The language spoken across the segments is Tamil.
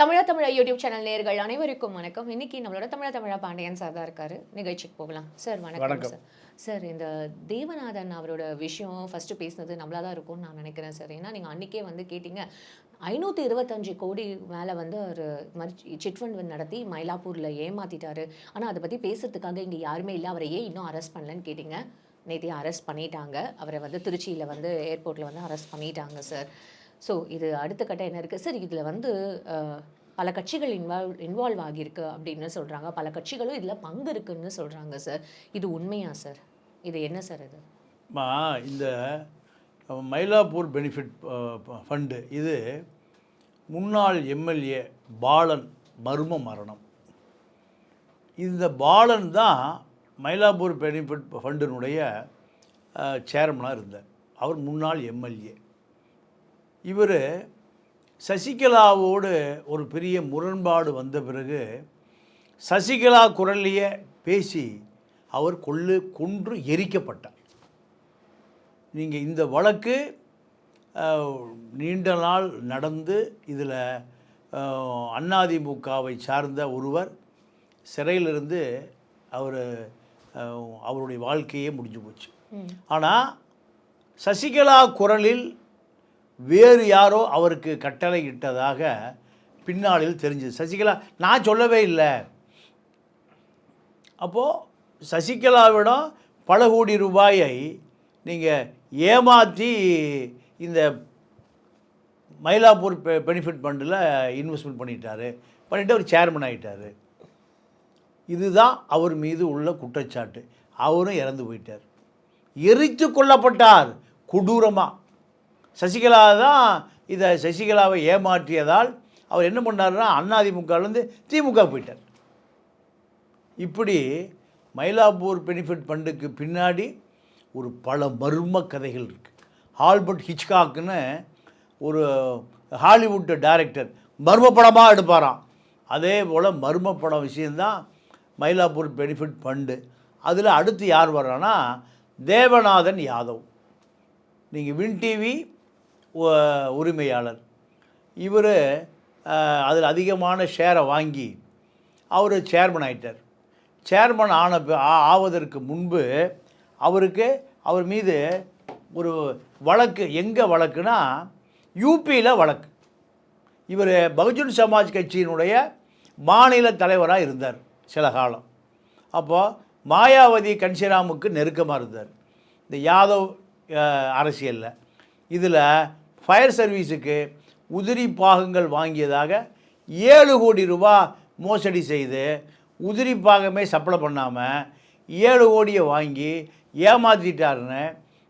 தமிழா தமிழா யூடியூப் சேனல் நேயர்கள் அனைவருக்கும் வணக்கம். இன்னைக்கு நம்மளோட தமிழா தமிழா பாண்டியன் சார் தான் இருக்காரு. நிகழ்ச்சிக்கு போகலாம். சார் வணக்கம். சார் சார் இந்த தேவநாதன் அவரோட விஷயம் ஃபர்ஸ்ட் பேசினது நம்மளா தான் இருக்கும்னு நான் நினைக்கிறேன் சார் ஏன்னா நீங்கள் அன்னைக்கே வந்து கேட்டீங்க ஐநூற்றி இருபத்தஞ்சு கோடி மேலே வந்து ஒரு மாதிரி சிட் ஃபண்ட் நடத்தி மயிலாப்பூரில் ஏமாத்திட்டாரு. ஆனால் அதை பற்றி பேசுறதுக்காக இங்கே யாருமே இல்லை. அவரை ஏன் இன்னும் அரெஸ்ட் பண்ணலன்னு கேட்டிங்க. நேற்று அரெஸ்ட் பண்ணிட்டாங்க. அவரை வந்து திருச்சியில் வந்து ஏர்போர்ட்டில் வந்து அரெஸ்ட் பண்ணிட்டாங்க சார் ஸோ இது அடுத்த கட்டம் என்ன இருக்குது சார் இதில் வந்து பல கட்சிகள் இன்வால்வ் இன்வால்வ் ஆகியிருக்கு அப்படின்னு சொல்கிறாங்க பல கட்சிகளும் இதில் பங்கு இருக்குன்னு சொல்கிறாங்க சார் இது உண்மையா சார் இது என்ன சார் இது? மா இந்த மயிலாப்பூர் பெனிஃபிட் ஃபண்டு இது முன்னாள் எம்எல்ஏ பாலன் மர்ம மரணம். இந்த பாலன் தான் மயிலாப்பூர் பெனிஃபிட் ஃபண்டினுடைய சேர்மனாக இருந்தார். அவர் முன்னாள் எம்எல்ஏ. இவர் சசிகலாவோடு ஒரு பெரிய முரண்பாடு வந்த பிறகு சசிகலா குரல்லையே பேசி அவர் கொள்ளு கொன்று எரிக்கப்பட்டார். நீங்கள் இந்த வழக்கு நீண்ட நாள் நடந்து இதில் அதிமுகவை சார்ந்த ஒருவர் சிறையிலிருந்து அவர் அவருடைய வாழ்க்கையே முடிஞ்சு போச்சு. ஆனால் சசிகலா குரலில் வேறு யாரோ அவருக்கு கட்டளை இட்டதாக பின்னாளில் தெரிஞ்சது. சசிகலா நான் சொல்லவே இல்லை. அப்போது சசிகலாவிடம் பல கோடி ரூபாயை நீங்கள் ஏமாற்றி இந்த மயிலாப்பூர் பெ பெனிஃபிட் ஃபண்டில் இன்வெஸ்ட்மெண்ட் பண்ணிட்டாரு. பண்ணிவிட்டு அவர் சேர்மன் ஆகிட்டார் இதுதான் அவர் மீது உள்ள குற்றச்சாட்டு. அவரும் இறந்து போயிட்டார். எரித்து கொல்லப்பட்டார். கொடூரமாக சசிகலா தான் இதை சசிகலாவை ஏமாற்றியதால் அவர் என்ன பண்ணாருன்னா அண்ணாதிமுகலேருந்து திமுக போயிட்டார். இப்படி மயிலாப்பூர் பெனிஃபிட் ஃபண்டுக்கு பின்னாடி ஒரு பல மர்ம கதைகள் இருக்குது ஹால்பர்ட் ஹிச்காக்னு ஒரு ஹாலிவுட் டைரக்டர் மர்ம படமாக எடுப்பாராம். அதே போல் மர்ம படம் விஷயந்தான் மயிலாப்பூர் பெனிஃபிட் ஃபண்டு அதில் அடுத்து யார் வர்றான்னா தேவநாதன் யாதவ். நீங்கள் வின் டிவி உரிமையாளர். இவர் அதில் அதிகமான ஷேரை வாங்கி அவர் சேர்மன் ஆயிட்டார். சேர்மன் ஆன ஆவதற்கு முன்பு அவருக்கு அவர் மீது ஒரு வழக்கு எங்கே வழக்குனா யூபியில் வழக்கு. இவர் பகுஜன் சமாஜ் கட்சியினுடைய மாநில தலைவராக இருந்தார் சில காலம். அப்போது மாயாவதி கன்சிராமுக்கு நெருக்கமாக இருந்தார். இந்த யாதவ் அரசியலில். இதில் ஃபயர் சர்வீஸுக்கு உதிரி பாகங்கள் வாங்கியதாக ஏழு கோடி ரூபா மோசடி செய்து உதிரி பாகமே சப்ளை பண்ணாமல் ஏழு கோடியை வாங்கி ஏமாற்றிட்டாருன்னு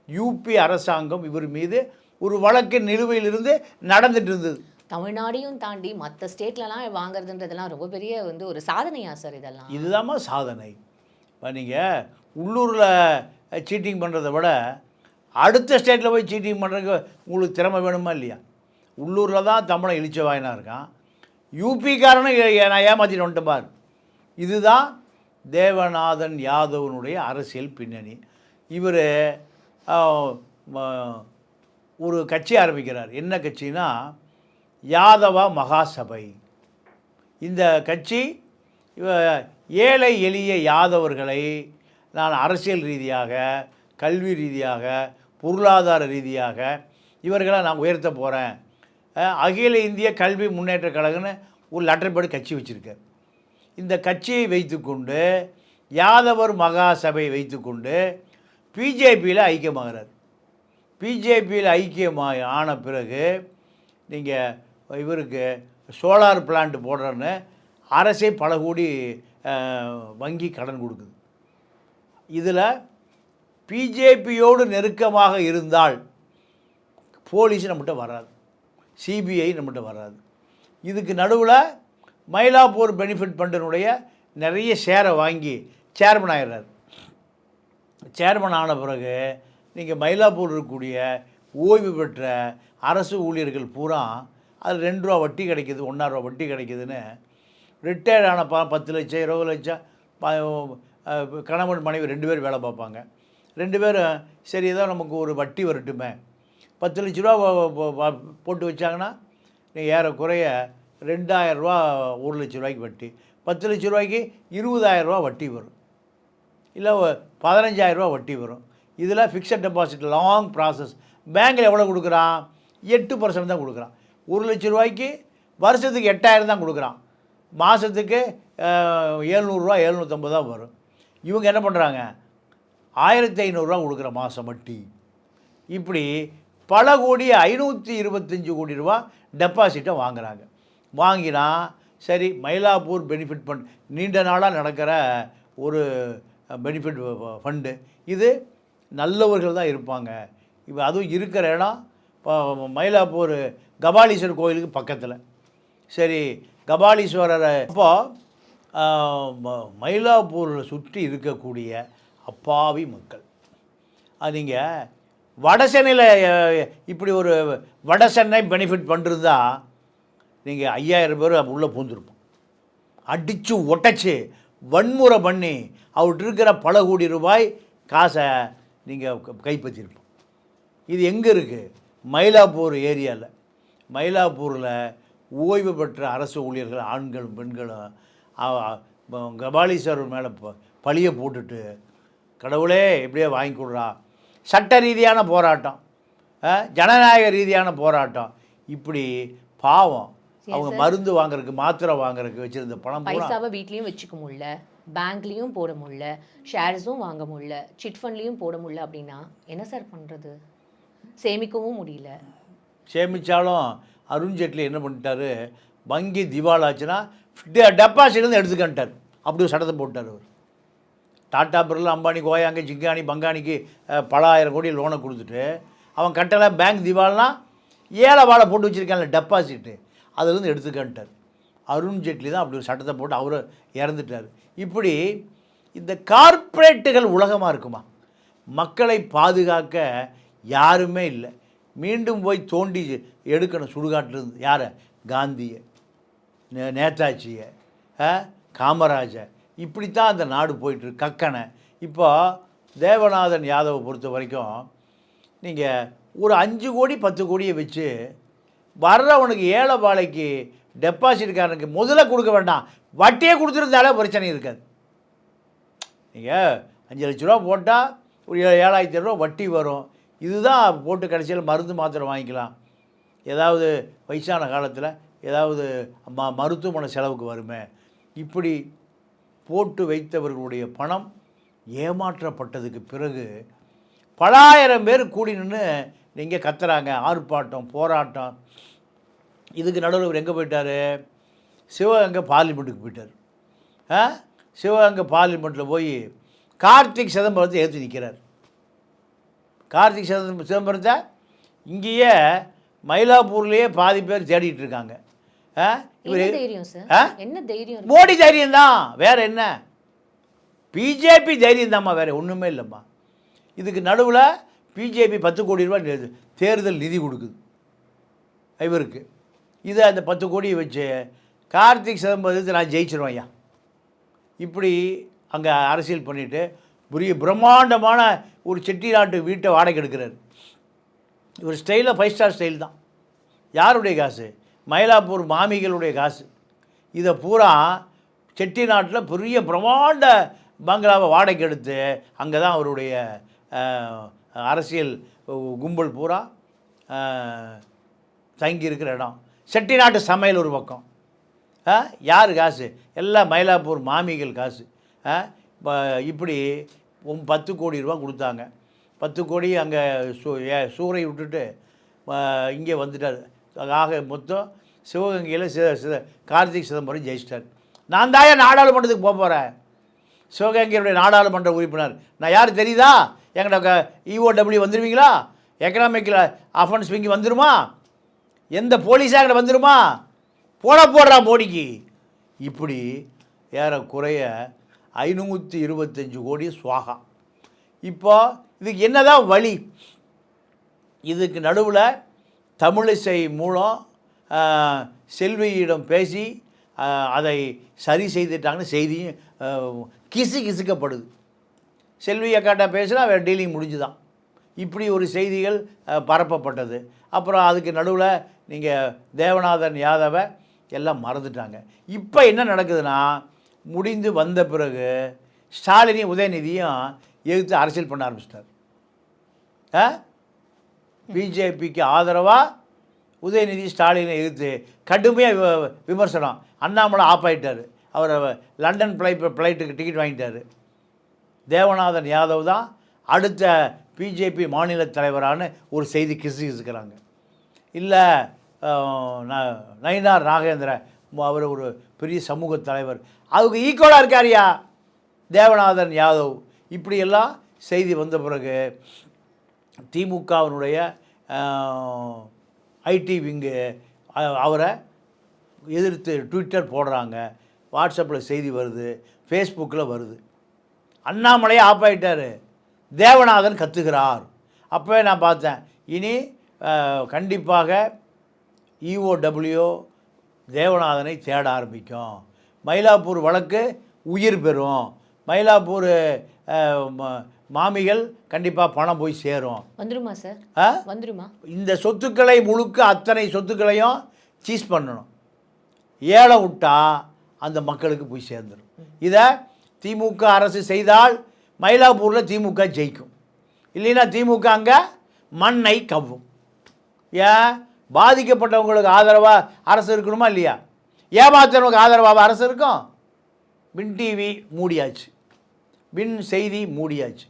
யூபி அரசாங்கம் இவர் மீது ஒரு வழக்கு நிலுவையிலிருந்து நடந்துட்டு இருந்தது. தமிழ்நாடையும் தாண்டி மற்ற ஸ்டேட்லலாம் வாங்குறதுன்றதெல்லாம் ரொம்ப பெரிய வந்து ஒரு சாதனையா சார் இதெல்லாம்? இதுதாம்மா சாதனை. இப்போ நீங்கள் உள்ளூரில் சீட்டிங் பண்ணுறதை விட அடுத்த ஸ்டேட்டில் போய் சீட்டிங் பண்ணுறதுக்கு உங்களுக்கு திறமை வேணுமா இல்லையா? உள்ளூரில் தான் தமிழன் இழிச்ச வாயினாக இருக்கான். யூபிக்காரனும் நான் ஏமாற்றிட்டு வந்துட்டு பார். இதுதான் தேவநாதன் யாதவனுடைய அரசியல் பின்னணி. இவர் ஒரு கட்சி ஆரம்பிக்கிறார். என்ன கட்சினா யாதவா மகாசபை. இந்த கட்சி ஏழை எளிய யாதவர்களை நான் அரசியல் ரீதியாக கல்வி ரீதியாக பொருளாதார ரீதியாக இவர்களை நான் உயர்த்த போகிறேன் அகில இந்திய கல்வி முன்னேற்ற கழகம்னு ஒரு லெட்டர் கட்சி வச்சுருக்கார் இந்த கட்சியை வைத்துக்கொண்டு யாதவர் மகாசபை வைத்துக்கொண்டு பிஜேபியில் ஐக்கியமாகிறார். பிஜேபியில் ஐக்கியமாக ஆன பிறகு நீங்கள் இவருக்கு சோலார் பிளான்ட் போடுறேன்னு அரசே பல கோடி வங்கி கடன் கொடுக்குது. இதில் பிஜேபியோடு நெருக்கமாக இருந்தால் போலீஸ் நம்மகிட்ட வராது. சிபிஐ நம்மகிட்ட வராது. இதுக்கு நடுவில் மயிலாப்பூர் பெனிஃபிட் ஃபண்டினுடைய நிறைய ஷேரை வாங்கி சேர்மன் ஆயிடுறாரு சேர்மன் ஆன பிறகு நீங்கள் மயிலாப்பூர் இருக்கக்கூடிய ஓய்வு பெற்ற அரசு ஊழியர்கள் பூரா அது ரெண்டு ரூபா வட்டி கிடைக்கிது ஒன்றா ரூபா வட்டி கிடைக்குதுன்னு ரிட்டையர்ட் ஆன ப பத்து லட்சம் இருபது லட்சம் கணவன் மனைவி ரெண்டு பேர் வேலை பார்ப்பாங்க. ரெண்டு பேரும் சரி ஏதோ நமக்கு ஒரு வட்டி வரட்டுமே. பத்து லட்ச ரூபா போட்டு வச்சாங்கன்னா ஏறக்குறைய ரெண்டாயிரரூவா ஒரு லட்ச ரூபாய்க்கு வட்டி. பத்து லட்ச ரூபாய்க்கு இருபதாயிரரூவா வட்டி வரும். இல்லை பதினஞ்சாயிரரூவா வட்டி வரும். இதில் ஃபிக்ஸட் டெபாசிட் லாங் ப்ராசஸ் பேங்கில் எவ்வளோ கொடுக்குறான்? எட்டு பர்சன்ட் தான் கொடுக்குறான். ஒரு லட்ச ரூபாய்க்கு வருஷத்துக்கு எட்டாயிரம் தான் கொடுக்குறான். மாதத்துக்கு ஏழ்நூறுரூவா ஏழ்நூற்றம்பது தான் வரும். இவங்க என்ன பண்ணுறாங்க ஆயிரத்தி ஐநூறுரூவா கொடுக்குற மாதம் வட்டி. இப்படி பல கோடி ஐநூற்றி இருபத்தஞ்சி கோடி ரூபா டெபாசிட்டை வாங்குறாங்க. வாங்கினா சரி மயிலாப்பூர் பெனிஃபிட் ஃபண்ட் நீண்ட நாளாக நடக்கிற ஒரு பெனிஃபிட் ஃபண்டு இது நல்லவர்கள் தான் இருப்பாங்க. இப்போ அதுவும் இருக்கிற இடம் இப்போ மயிலாப்பூர் கபாலீஸ்வரர் கோயிலுக்கு பக்கத்தில். சரி கபாலீஸ்வரரை அப்போ மயிலாப்பூரில் சுற்றி இருக்கக்கூடிய அப்பாவி மக்கள். அது நீங்கள் வடசென்னையில் இப்படி ஒரு வடசென்னை பெனிஃபிட் பண்ணிருந்தா நீங்கள் ஐயாயிரம் பேர் உள்ளே பூந்துருப்போம். அடித்து ஒட்டச்சு வன்முறை பண்ணி அவர்கிட்ட இருக்கிற பல கோடி ரூபாய் காசை நீங்கள் கைப்பற்றிருப்போம். இது எங்கே இருக்குது மயிலாப்பூர் ஏரியாவில் மயிலாப்பூரில் ஓய்வு பெற்ற அரசு ஊழியர்கள் ஆண்களும் பெண்களும் கபாலீஸ்வரர் மேலே ப பழியை போட்டுட்டு கடவுளே எப்படியே வாங்கி கொடுறா. சட்ட ரீதியான போராட்டம். ஜனநாயக ரீதியான போராட்டம். இப்படி பாவம். அவங்க மருந்து வாங்குறதுக்கு மாத்திரை வாங்குறதுக்கு வச்சுருந்த பணம் பைசாவை வீட்லயும் வச்சுக்க முடியல. பேங்க்லயும் போட முடியல. ஷேர்ஸும் வாங்க முடியல. சிட் ஃபண்ட்லயும் போட முடியல அப்படின்னா என்ன சார் பண்றது? சேமிக்கவும் முடியல. சேமித்தாலும் அருண்ஜேட்லி என்ன பண்ணிட்டாரு? வங்கி திவாலாச்சுன்னா டெபாசிட்லேருந்து எடுத்துக்கன்ட்டார் அப்படி ஒரு சட்டத்தை போட்டார் அவர். டாட்டா பிர்லா அம்பானி கோயாங்க ஜிங்கானி பங்கானிக்கு பல ஆயிரம் கோடி லோனை கொடுத்துட்டு அவன் கட்டலை பேங்க் திவால்னா ஏழை வாழை போட்டு வச்சுருக்கான்ல டெபாசிட்டு அதுலேருந்து எடுத்துக்கன்ட்டார். அருண் ஜேட்லி தான் அப்படி ஒரு சட்டத்தை போட்டு அவர் இறந்துட்டார். இப்படி இந்த கார்ப்பரேட்டுகள் உலகமாக இருக்குமா? மக்களை பாதுகாக்க யாருமே இல்லை. மீண்டும் போய் தோண்டி எடுக்கணும் சுடுகாட்டிலிருந்து. யாரை? காந்தியை. நே- நேதாஜியை. காமராஜை காமராஜர். இப்படித்தான் அந்த நாடு போயிட்டுருக்கு. கக்கனை. இப்போ தேவநாதன் யாதவை பொறுத்த வரைக்கும் நீங்கள் ஒரு அஞ்சு கோடி பத்து கோடியை வச்சு வர்றவனுக்கு ஏழை பாலைக்கு டெபாசிட்காரனுக்கு முதல்ல கொடுக்க வேண்டாம். வட்டியே கொடுத்துருந்தாலே பிரச்சனை இருக்காது. நீங்கள் அஞ்சு லட்ச ரூபா போட்டால் ஒரு ஏழாயிரத்தி ரூபா வட்டி வரும். இதுதான் போட்டு கடைசியில் மருந்து மாத்திரை வாங்கிக்கலாம். ஏதாவது வயசான காலத்தில் ஏதாவது ம மருத்துவமனை செலவுக்கு வருமே. இப்படி போட்டு வைத்தவர்களுடைய பணம் ஏமாற்றப்பட்டதுக்கு பிறகு பலாயிரம் பேர் கூடி நின்று நீங்கள் கத்துறாங்க ஆர்ப்பாட்டம் போராட்டம். இதுக்கு நடுவில் இவர் எங்கே போயிட்டார்? சிவகங்கை பார்லிமெண்ட்டுக்கு போயிட்டார். ஆ? சிவகங்கை பார்லிமெண்ட்டில் போய் கார்த்திக் சிதம்பரத்தை ஏற்றி நிற்கிறார் கார்த்திக் சிதம்பரம் சிதம்பரத்தை இங்கேயே மயிலாப்பூர்லேயே பாதி பேர் தேடிட்டு இருக்காங்க. மோடி தைரியம் தான் வேற என்ன? பிஜேபி தைரியம் தாம்மா வேற ஒன்றுமே இல்லைம்மா. இதுக்கு நடுவில் பிஜேபி பத்து கோடி ரூபாய் தேர்தல் நிதி கொடுக்குது. இவருக்கு. இதை அந்த பத்து கோடியை வச்சு கார்த்திக் சிதம்பரத்தை நான் ஜெயிச்சிருவேன் ஐயா. இப்படி அங்கே அரசியல் பண்ணிட்டு பெரிய பிரம்மாண்டமான ஒரு செட்டிநாட்டு வீட்டை வாடகை எடுக்கிறார். இவர் ஸ்டைலில் ஃபைவ் ஸ்டார் ஸ்டைல் தான். யாருடைய காசு? மயிலாப்பூர் மாமிகளுடைய காசு. இதை பூரா செட்டிநாட்டில் பெரிய பிரமாண்ட பங்களாவை வாடகை எடுத்து அங்கே தான் அவருடைய அரசியல் கும்பல் பூரா தங்கியிருக்கிற தங்கி இருக்கிற இடம். செட்டிநாட்டு சமையல் ஒரு பக்கம். ஆ யார் காசு? எல்லாம் மயிலாப்பூர் மாமிகள் காசு. ஆ இப்படி பத்து கோடி ரூபா கொடுத்தாங்க. பத்து கோடி அங்கே சூ ஏ- சூறை விட்டுட்டு இங்கே வந்துட்டார். ஆக மொத்தம் சிவகங்கையில் சித சித கார்த்திக் சிதம்பரம் ஜெயிச்சிட்டார். நான் தாயா நாடாளுமன்றத்துக்கு போக போகிறேன் சிவகங்கையுடைய நாடாளுமன்ற உறுப்பினர். நான் யார் தெரியுதா? எங்கள்ட இஓடபிள்யூ வந்துடுவீங்களா எக்கனாமிக்கில் அஃபன்ஸ் இங்கே வந்துருமா? எந்த போலீஸாக எங்கிட்ட வந்துருமா? போட போடுறா மோடிக்கு. இப்படி ஏறக்குறைய ஐநூற்றி இருபத்தஞ்சு கோடி சுவாகா. இப்போ இதுக்கு என்ன தான் வழி? இதுக்கு நடுவில் தமிழிசை மூலம் செல்வியிடம் பேசி அதை சரி செய்துட்டாங்கன்னு செய்தியும் கிசு கிசுக்கப்படுது. செல்வி அக்காட்ட பேசினா வேறு டீலிங் முடிஞ்சுதான். இப்படி ஒரு செய்திகள் பரப்பப்பட்டது. அப்புறம் அதுக்கு நடுவில் நீங்கள் தேவநாதன் யாதவை எல்லாம் மறந்துட்டாங்க. இப்போ என்ன நடக்குதுன்னா முடிந்து வந்த பிறகு ஸ்டாலினையும் உதயநிதியும் எதிர்த்து அரசியல் பண்ண ஆரம்பிச்சிட்டார். ஆ? பிஜேபிக்கு ஆதரவாக உதயநிதி ஸ்டாலினை எதிர்த்து கடுமையாக விமர்சனம். அண்ணாமலை ஆஃப் ஆகிட்டார் அவர் லண்டன் ஃப்ளைட் ஃப்ளைட்டுக்கு டிக்கெட் வாங்கிட்டார். தேவநாதன் யாதவ் தான் அடுத்த பிஜேபி மாநில தலைவரான ஒரு செய்தி கிசு கிசுக்கிறாங்க இல்லை நயினார் நாகேந்திர அவர் ஒரு பெரிய சமூக தலைவர். அதுக்கு ஈக்குவலாக இருக்காரியா? தேவநாதன் யாதவ். இப்படியெல்லாம் செய்தி வந்த பிறகு திமுகவினுடைய ஐடி விங்கு அவரை எதிர்த்து ட்விட்டர் போடுறாங்க வாட்ஸ்அப்பில் செய்தி வருது ஃபேஸ்புக்கில் வருது. அண்ணாமலையே ஆஃப் ஆகிட்டார் தேவநாதன் கத்துகிறார். அப்போவே நான் பார்த்தேன். இனி கண்டிப்பாக இஓடபிள்யூ தேவநாதனை தேட ஆரம்பிக்கும். மயிலாப்பூர் வழக்கு உயிர் பெறும். மயிலாப்பூர் ம- மாமிகள் கண்டிப்பாக பணம் போய் சேரும். வந்துருமா சார்? ஆ? வந்துருமா? இந்த சொத்துக்களை முழுக்க அத்தனை சொத்துக்களையும் சீஸ் பண்ணணும். ஏழை விட்டா அந்த மக்களுக்கு போய் சேர்ந்துடும் இதை திமுக அரசு செய்தால் மயிலாப்பூரில் திமுக ஜெயிக்கும். இல்லைன்னா திமுக அங்கே மண்ணை கவ்வும். ஏன்? பாதிக்கப்பட்டவங்களுக்கு ஆதரவாக அரசு இருக்கணுமா இல்லையா? ஏமாத்துறவங்களுக்கு ஆதரவாக அரசு இருக்கும்? Win TV மூடியாச்சு. வின் செய்தி மூடியாச்சு.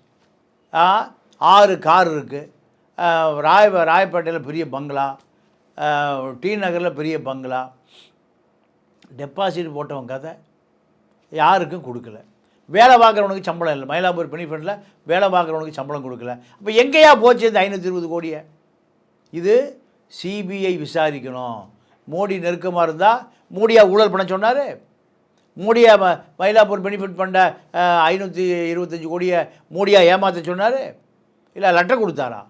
ஆறு கார் இருக்குது ராய ராயப்பேட்டையில் பெரிய பங்களா டி நகரில் பெரிய பங்களா டெபாசிட் போட்டவன் கதை. யாருக்கும் கொடுக்கல. வேலை பார்க்குறவனுக்கு சம்பளம் இல்லை. மயிலாப்பூர் பெனிஃபிட்டில் வேலை பார்க்குறவனுக்கு சம்பளம் கொடுக்கல. அப்போ எங்கேயா போச்சு இந்த ஐநூற்றி இருபது கோடியை? இது சிபிஐ விசாரிக்கணும். மோடி நெருக்கமாக இருந்தால் மோடியாக ஊழல் பண்ண சொன்னார்? மோடியா மயிலாப்பூர் பெனிஃபிட் பண்ண ஐநூற்றி இருபத்தஞ்சி கோடியை மோடியா ஏமாற்ற சொன்னார்? இல்லை லெட்டர் கொடுத்தாரா?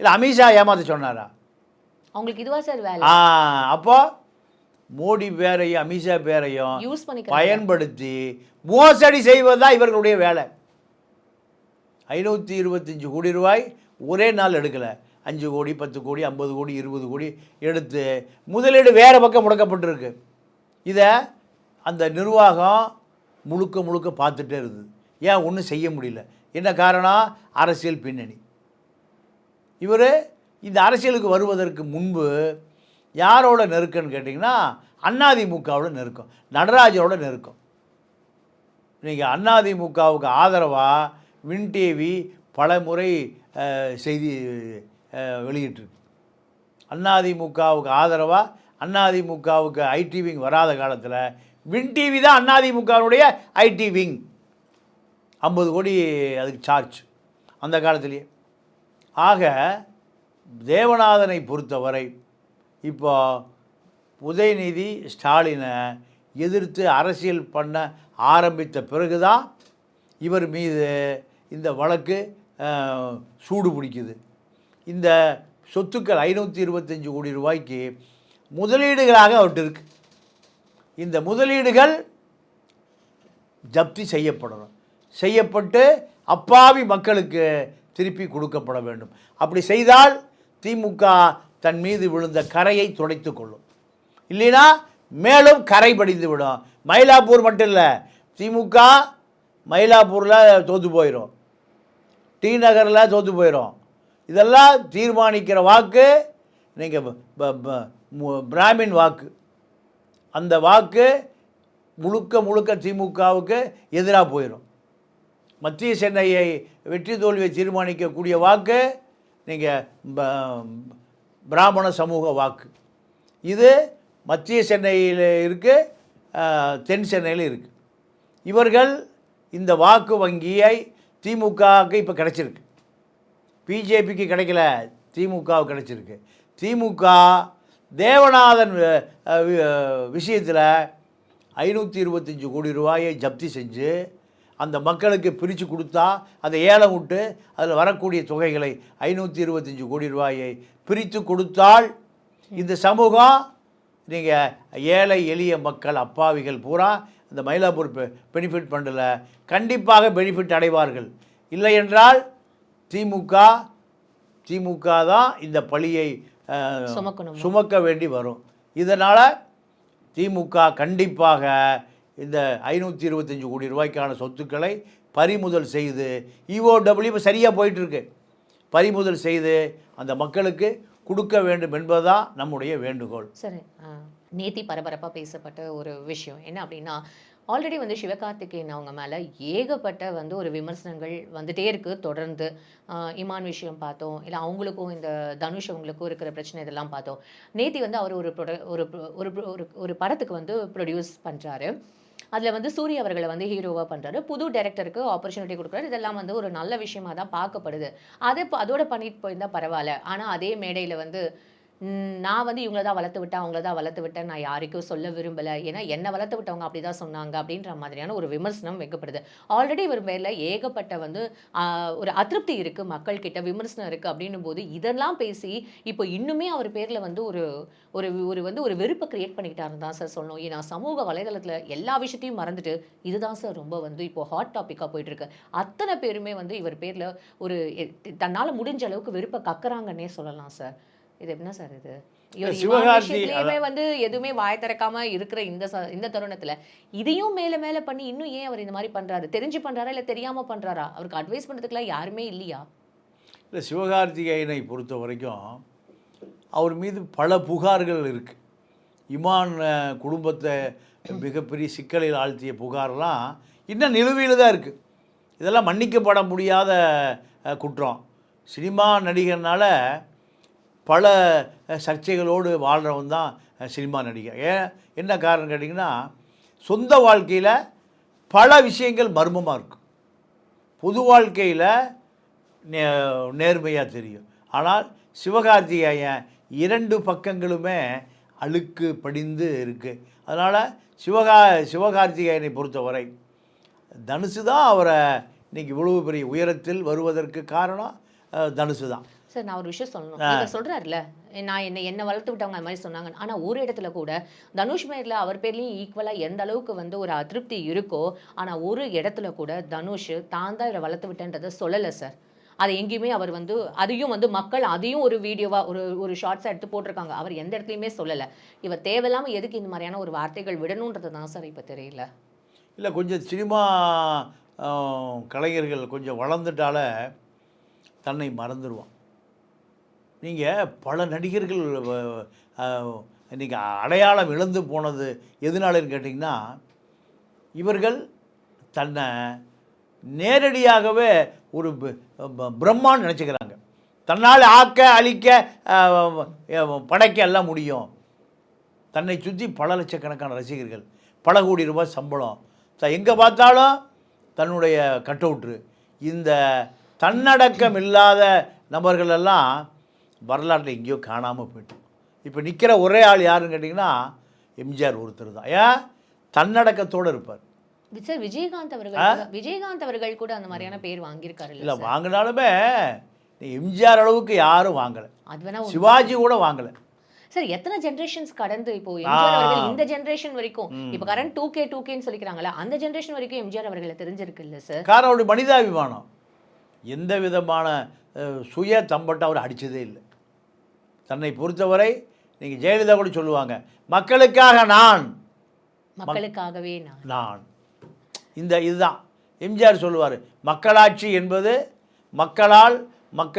இல்லை அமித்ஷா ஏமாற்ற சொன்னாரா? அவங்களுக்கு இதுவா சார் வேலை? ஆ அப்போ மோடி பேரையும் அமித்ஷா பேரையும் யூஸ் பண்ணிக்கிறாங்க. பயன்படுத்தி மோசடி செய்வது தான் இவர்களுடைய வேலை. ஐநூற்றி இருபத்தஞ்சி கோடி ரூபாய் ஒரே நாள் எடுக்கலை. அஞ்சு கோடி பத்து கோடி ஐம்பது கோடி இருபது கோடி எடுத்து முதலீடு வேறு பக்கம் முடக்கப்பட்டிருக்கு. இதை அந்த நிர்வாகம் முழுக்க முழுக்க பார்த்துட்டே இருந்தது ஏன் ஒன்றும் செய்ய முடியல? என்ன காரணம் அரசியல் பின்னணி. இவர் இந்த அரசியலுக்கு வருவதற்கு முன்பு யாரோட நெருக்கம்னு கேட்டிங்கன்னா அண்ணாதிமுகவோட நெருக்கம் நடராஜரோட நெருக்கம். நீங்கள் அண்ணாதிமுகவுக்கு ஆதரவாக வின் டிவி பல முறை செய்தி வெளியிட்டிருக்கு. அண்ணாதிமுகவுக்கு ஆதரவாக அண்ணாதிமுகவுக்கு ஐடிவிங் வராத காலத்தில் வின் டிவி தான் அதிமுகவுடைய ஐடி விங் ஐம்பது கோடி அதுக்கு சார்ஜ் அந்த காலத்திலேயே. ஆக தேவநாதனை பொறுத்தவரை இப்போ உதயநிதி ஸ்டாலினை எதிர்த்து அரசியல் பண்ண ஆரம்பித்த பிறகுதான் இவர் மீது இந்த வழக்கு சூடு பிடிக்குது. இந்த சொத்துக்கள் ஐநூற்றி இருபத்தஞ்சி கோடி ரூபாய்க்கு முதலீடுகளாக அவர்கிட்ட இருக்குது இந்த முதலீடுகள் ஜப்தி செய்யப்படணும். செய்யப்பட்டு அப்பாவி மக்களுக்கு திருப்பி கொடுக்கப்பட வேண்டும். அப்படி செய்தால் திமுக தன் மீது விழுந்த கரையை துடைத்து கொள்ளும். இல்லைனா மேலும் கரை படிந்து விடும். மயிலாப்பூர் மட்டும் இல்லை திமுக மயிலாப்பூரில் தோற்று போயிடும் டி நகரில் தோற்று போயிடும் இதெல்லாம் தீர்மானிக்கிற வாக்கு நீங்கள் பிராமின் வாக்கு. அந்த வாக்கு முழுக்க முழுக்க திமுகவுக்கு எதிராக போயிடும் மத்திய சென்னையை வெற்றி தோல்வியை தீர்மானிக்கக்கூடிய வாக்கு நீங்கள் பிராமண சமூக வாக்கு. இது மத்திய சென்னையில் இருக்குது தென் சென்னையில் இருக்குது இவர்கள் இந்த வாக்கு வங்கியை திமுகவுக்கு இப்போ கிடச்சிருக்கு. பிஜேபிக்கு கிடைக்கல திமுகவுக்கு கிடச்சிருக்கு. திமுக தேவநாதன் விஷயத்தில் ஐநூற்றி இருபத்தஞ்சி கோடி ரூபாயை ஜப்தி செஞ்சு அந்த மக்களுக்கு பிரித்து கொடுத்தா அதை ஏலம் விட்டு அதில் வரக்கூடிய தொகைகளை ஐநூற்றி இருபத்தஞ்சி கோடி ரூபாயை பிரித்து கொடுத்தால் இந்த சமூகம் நீங்கள் ஏழை எளிய மக்கள் அப்பாவிகள் பூரா இந்த மயிலாப்பூர் பெனிஃபிட் ஃபண்டில் கண்டிப்பாக பெனிஃபிட் அடைவார்கள். இல்லை என்றால் திமுக திமுக தான் இந்த பழியை சுமக்க வேண்டி வரும். இதனால் திமுக கண்டிப்பாக இந்த ஐநூற்றி இருபத்தஞ்சி கோடி ரூபாய்க்கான சொத்துக்களை பறிமுதல் செய்து இஓடபிள்யூ இப்போ சரியாக போயிட்டுருக்கு. பறிமுதல் செய்து அந்த மக்களுக்கு கொடுக்க வேண்டும் என்பதுதான் நம்முடைய வேண்டுகோள். சரி நேத்தி பரபரப்பாக பேசப்பட்ட ஒரு விஷயம். என்ன அப்படின்னா ஆல்ரெடி வந்து சிவகார்த்திகேயன் அவங்க மேலே ஏகப்பட்ட வந்து ஒரு விமர்சனங்கள் வந்துட்டே இருக்குது தொடர்ந்து இமான் விஷயம் பார்த்தோம். இல்லை அவங்களுக்கும் இந்த தனுஷ் அவங்களுக்கும் இருக்கிற பிரச்சனை இதெல்லாம் பார்த்தோம். நேத்தி வந்து அவர் ஒரு ஒரு ஒரு ஒரு படத்துக்கு வந்து ப்ரொடியூஸ் பண்ணுறாரு அதில் வந்து சூரிய அவர்களை வந்து ஹீரோவாக பண்ணுறாரு புது டைரக்டருக்கு ஆப்பர்ச்சுனிட்டி கொடுக்குறாரு. இதெல்லாம் வந்து ஒரு நல்ல விஷயமா தான் பார்க்கப்படுது. அதை ப- அதோட பண்ணிட்டு போயிருந்தால் பரவாயில்ல. ஆனால் அதே மேடையில் வந்து நான் வந்து இவங்கள தான் வளர்த்து விட்டேன் அவங்கள தான் வளர்த்து விட்டேன் நான் யாருக்கும் சொல்ல விரும்பலை. ஏன்னா என்னை வளர்த்து விட்டவங்க அப்படி தான் சொன்னாங்க அப்படின்ற மாதிரியான ஒரு விமர்சனம் வைக்கப்படுது. ஆல்ரெடி இவர் பேரில் ஏகப்பட்ட வந்து ஒரு அதிருப்தி இருக்குது மக்கள்கிட்ட விமர்சனம் இருக்குது அப்படின்னும் போது இதெல்லாம் பேசி இப்போ இன்னுமே அவர் பேரில் வந்து ஒரு ஒரு ஒரு வந்து ஒரு வெறுப்பை க்ரியேட் பண்ணிக்கிட்டாருன்னு தான் சார் சொல்லணும். ஏன்னா சமூக வலைதளத்தில் எல்லா விஷயத்தையும் மறந்துட்டு இதுதான் சார் ரொம்ப வந்து இப்போ ஹாட் டாப்பிக்காக போயிட்டுருக்கு. அத்தனை பேருமே வந்து இவர் பேரில் ஒரு தன்னால் முடிஞ்ச அளவுக்கு வெறுப்பை கக்குறாங்கன்னே சொல்லலாம் சார் இது என்ன சார் இது? இவர் இமான் சிவகார்த்தி விஷயத்திலேயுமே வந்து எதுவுமே வாய் திறக்காம இருக்கிற இந்த இந்த தருணத்துல இதையும் மேல மேல பண்ணி இன்னும் ஏன் அவர் இந்த மாதிரி பண்றாரு? தெரிஞ்சு பண்றாரா இல்ல தெரியாம பண்றாரா? அவருக்கு அட்வைஸ் பண்றதுக்குலாம் யாருமே இல்லையா? இல்லை சிவகார்த்திகேயனை பொறுத்த வரைக்கும் அவர் மீது பல புகார்கள் இருக்குது இமான் குடும்பத்தை மிகப்பெரிய சிக்கலில் ஆழ்த்திய புகார்லாம் இன்னும் நிலுவையில் தான் இருக்குது இதெல்லாம் மன்னிக்கப்பட முடியாத குற்றம். சினிமா நடிகர்னால பல சர்ச்சைகளோடு வாழ்கிறவன் தான் சினிமா நடிகர். ஏன் என்ன காரணம் கேட்டிங்கன்னா சொந்த வாழ்க்கையில் பல விஷயங்கள் மர்மமாக இருக்கும். பொது வாழ்க்கையில் நே நேர்மையாக தெரியும். ஆனால் சிவகார்த்திகேயன் இரண்டு பக்கங்களுமே அழுக்கு படிந்து இருக்குது அதனால் சிவகா சிவகார்த்திகேயனை பொறுத்தவரை தனுசு தான் அவரை இன்னைக்கு இவ்வளவு பெரிய உயரத்தில் வருவதற்கு காரணம் தனுசு தான். சார் நான் ஒரு விஷயம் சொல்லணும். சொல்றாருல நான் என்ன என்ன வளர்த்து விட்டவங்க அந்த மாதிரி சொன்னாங்க. ஆனா ஒரு இடத்துல கூட தனுஷ் பேர்ல அவர் பேர்லயும் ஈக்குவலா எந்த அளவுக்கு வந்து ஒரு அதிருப்தி இருக்கோ ஆனா ஒரு இடத்துல கூட தனுஷ் தான் தான் இவரை வளர்த்து விட்டேன்றதை சொல்லலை சார். அதை எங்கேயுமே அவர் வந்து அதையும் வந்து மக்கள் அதையும் ஒரு வீடியோவா ஒரு ஒரு ஷார்ட்ஸாக எடுத்து போட்டிருக்காங்க. அவர் எந்த இடத்துலையுமே சொல்லலை. இவர் தேவையில்லாம எதுக்கு இந்த மாதிரியான ஒரு வார்த்தைகள் விடணுன்றது தான் சார் இப்போ தெரியல. இல்லை கொஞ்சம் சினிமா கலைஞர்கள் கொஞ்சம் வளர்ந்துட்டால தன்னை மறந்துடுவான் நீங்கள் பல நடிகர்கள் இன்றைக்கி அடையாளம் இழந்து போனது எதனாலன்னு கேட்டிங்கன்னா இவர்கள் தன்னை நேரடியாகவே ஒரு பிரம்மான்னு நினச்சிக்கிறாங்க. தன்னால் ஆக்க அழிக்க படைக்க எல்லாம் முடியும். தன்னை சுற்றி பல லட்சக்கணக்கான ரசிகர்கள் பல கோடி ரூபாய் சம்பளம். த எங்கே பார்த்தாலும் தன்னுடைய கட் அவுட்ரு இந்த தன்னடக்கம் இல்லாத நபர்கள் எல்லாம் வரலாற்றில் எங்கேயோ காணாமல் போயிட்டோம். இப்போ நிற்கிற ஒரே ஆள் யாருன்னு கேட்டிங்கன்னா எம்ஜிஆர் ஒருத்தர் தான். ஏன்? தன்னடக்கத்தோடு இருப்பார். சார் விஜயகாந்த் அவர்கள் விஜயகாந்த் அவர்கள் கூட அந்த மாதிரியான பேர் வாங்கியிருக்காரு இல்லை வாங்கினாலுமே எம்ஜிஆர் அளவுக்கு யாரும் வாங்கலை. அது. சிவாஜி கூட வாங்கலை. சார் எத்தனை ஜெனரேஷன்ஸ் கடந்து இப்போ எம்ஜிஆர் அவர்கள் இந்த ஜெனரேஷன் வரைக்கும்? இப்போ கரண்ட் டூ கே டூ கேன்னு சொல்லிக்கிறாங்களா அந்த ஜெனரேஷன் வரைக்கும் எம்ஜிஆர் அவர்களை தெரிஞ்சிருக்கு இல்ல சார்? காரணம் அவருடைய மனிதாபிமானம். எந்த விதமான சுய தம்பட்டம் அவர் அடித்ததே இல்லை. தன்னை பொறுத்தவரை நீங்கள் ஜெயலலிதா கூட சொல்லுவாங்க மக்களுக்காக நான். மக்களுக்காகவே நான். நான். இந்த இதுதான். எம்ஜிஆர் சொல்லுவார் மக்களாட்சி என்பது மக்களால் மக்க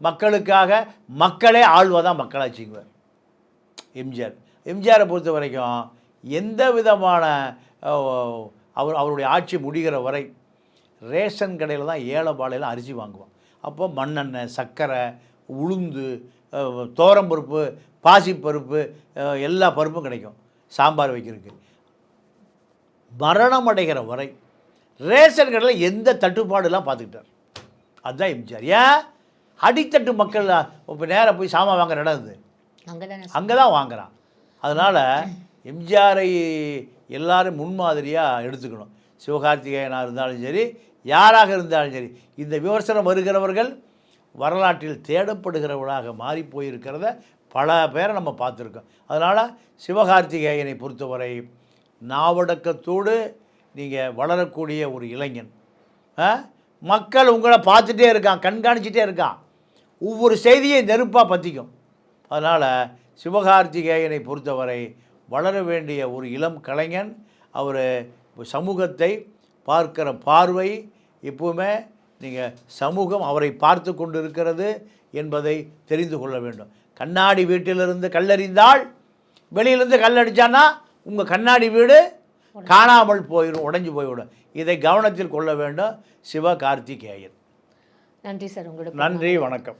மக்களுக்காக மக்களே ஆள்வதான் மக்களாட்சிங்குவார். எம்ஜிஆர். எம்ஜிஆரை பொறுத்த வரைக்கும் எந்த விதமான அவர் அவருடைய ஆட்சி முடிகிற வரை ரேஷன் கடையில் தான் ஏழை பாலையில் அரிசி வாங்குவோம் அப்போ மண்ணெண்ணெய் சர்க்கரை உளுந்து அஹ், துவரம்பருப்பு பாசிப்பருப்பு அஹ், எல்லா பருப்பும் கிடைக்கும். சாம்பார் வைக்கிறதுக்கு. மரணம் அடைகிற வரை ரேஷன் கடையில் எந்த தட்டுப்பாடுலாம் பார்த்துக்கிட்டார். அதுதான் எம்ஜிஆர். ஏன்? அடித்தட்டு மக்கள் இப்போ நேராக போய் சாமான் வாங்குற இடம் இது அங்கே தான் வாங்குறான். அதனால் எம்ஜிஆரை எல்லாரும் முன்மாதிரியாக எடுத்துக்கணும். சிவகார்த்திகேயனாக இருந்தாலும் சரி யாராக இருந்தாலும் சரி இந்த விமர்சனம் வருகிறவர்கள் வரலாற்றில் தேடப்படுகிறவர்களாக மாறி போயிருக்கிறத பல பேரை நம்ம பார்த்துருக்கோம். அதனால் சிவகார்த்திகேயனை பொறுத்தவரை நாவடக்கத்தோடு நீங்கள் வளரக்கூடிய ஒரு இளைஞன். மக்கள் உங்களை பார்த்துட்டே இருக்கான் கண்காணிச்சிட்டே இருக்கான். ஒவ்வொரு செய்தியை நெருப்பாக பற்றிக்கும் அதனால் சிவகார்த்திகேயனை பொறுத்தவரை வளர வேண்டிய ஒரு இளம் கலைஞன். அவர் சமூகத்தை பார்க்கிற பார்வை எப்பவுமே நீங்கள் சமூகம் அவரை பார்த்து கொண்டு இருக்கிறது என்பதை தெரிந்து கொள்ள வேண்டும். கண்ணாடி வீட்டிலிருந்து கல்லறிந்தால் வெளியிலிருந்து கல்லடிச்சான்னா உங்கள் கண்ணாடி வீடு காணாமல் போயிடும் உடைஞ்சு போய்விடும். இதை கவனத்தில் கொள்ள வேண்டும். சிவகார்த்திகேயன். நன்றி சார் உங்களோட நன்றி வணக்கம்.